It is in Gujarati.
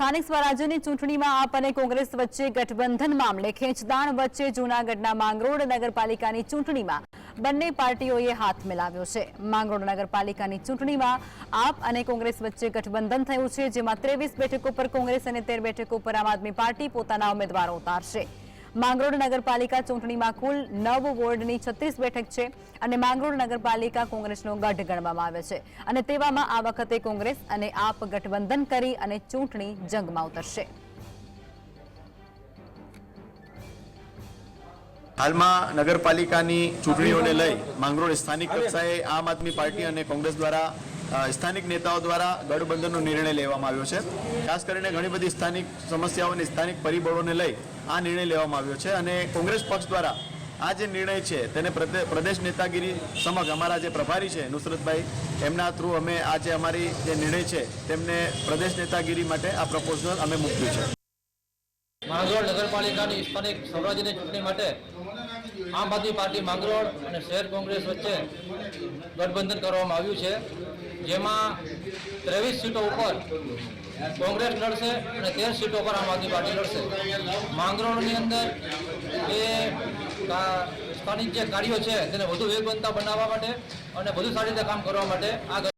સ્થાનિક સ્વરાજ્યની ચૂંટણીમાં આપ અને કોંગ્રેસ વચ્ચે ગઠબંધન મામલે ખેંચતાણ વચ્ચે જૂનાગઢના માંગરોળ નગરપાલિકાની ચૂંટણીમાં બંને પાર્ટીઓએ હાથ મિલાવ્યો છે. માંગરોળ નગરપાલિકાની ચૂંટણીમાં આપ અને કોંગ્રેસ વચ્ચે ગઠબંધન થયું છે, જેમાં ત્રેવીસ બેઠકો પર કોંગ્રેસ અને તેર બેઠકો પર આમ આદમી પાર્ટી પોતાના ઉમેદવારો ઉતારશે. માંગરોળ નગરપાલિકા ચૂંટણીમાં કુલ નવ વોર્ડની છત્રીસ બેઠક છે અને માંગરોળ નગરપાલિકા કોંગ્રેસનો ગઢ ગણવામાં આવે છે. અને તેવામાં આ વખતે કોંગ્રેસ અને આપ ગઠબંધન કરી અને ચૂંટણી જંગમાં ઉતરશે. હાલમાં નગરપાલિકાની ચૂંટણીઓને લઈ માંગરોળ સ્થાનિક કક્ષાએ આમ આદમી પાર્ટી અને કોંગ્રેસ દ્વારા સ્થાનિક નેતાઓ દ્વારા ગઠબંધનનો નિર્ણય લેવામાં આવ્યો છે. ખાસ કરીને ઘણી બધી સ્થાનિક સમસ્યાઓ અને સ્થાનિક પરિબળોને લઈ આ નિર્ણય લેવામાં આવ્યો છે અને કોંગ્રેસ પક્ષ દ્વારા આ જે નિર્ણય છે તેને પ્રદેશ નેતાગીરી સમક્ષ અમારા જે પ્રભારી છે, નુસરતભાઈ, એમના થ્રુ અમે આ જે અમારી જે નિર્ણય છે તેમને પ્રદેશ નેતાગીરી માટે આ પ્રપોઝલ અમે મૂક્યું છે. માંગરોળ નગરપાલિકાની સ્થાનિક સ્વરાજ્યની ચૂંટણી માટે આમ આદમી પાર્ટી માંગરોળ અને શહેર કોંગ્રેસ વચ્ચે ગઠબંધન કરવામાં આવ્યું છે. જેમાં ત્રેવીસ સીટો ઉપર કોંગ્રેસ લડશે અને તેર સીટો પર આમ આદમી પાર્ટી લડશે. માંગરોળની અંદર એ સ્થાનિક જે કાર્યો છે તેને વધુ વેગવંતા બનાવવા માટે અને વધુ સારી રીતે કામ કરવા માટે આ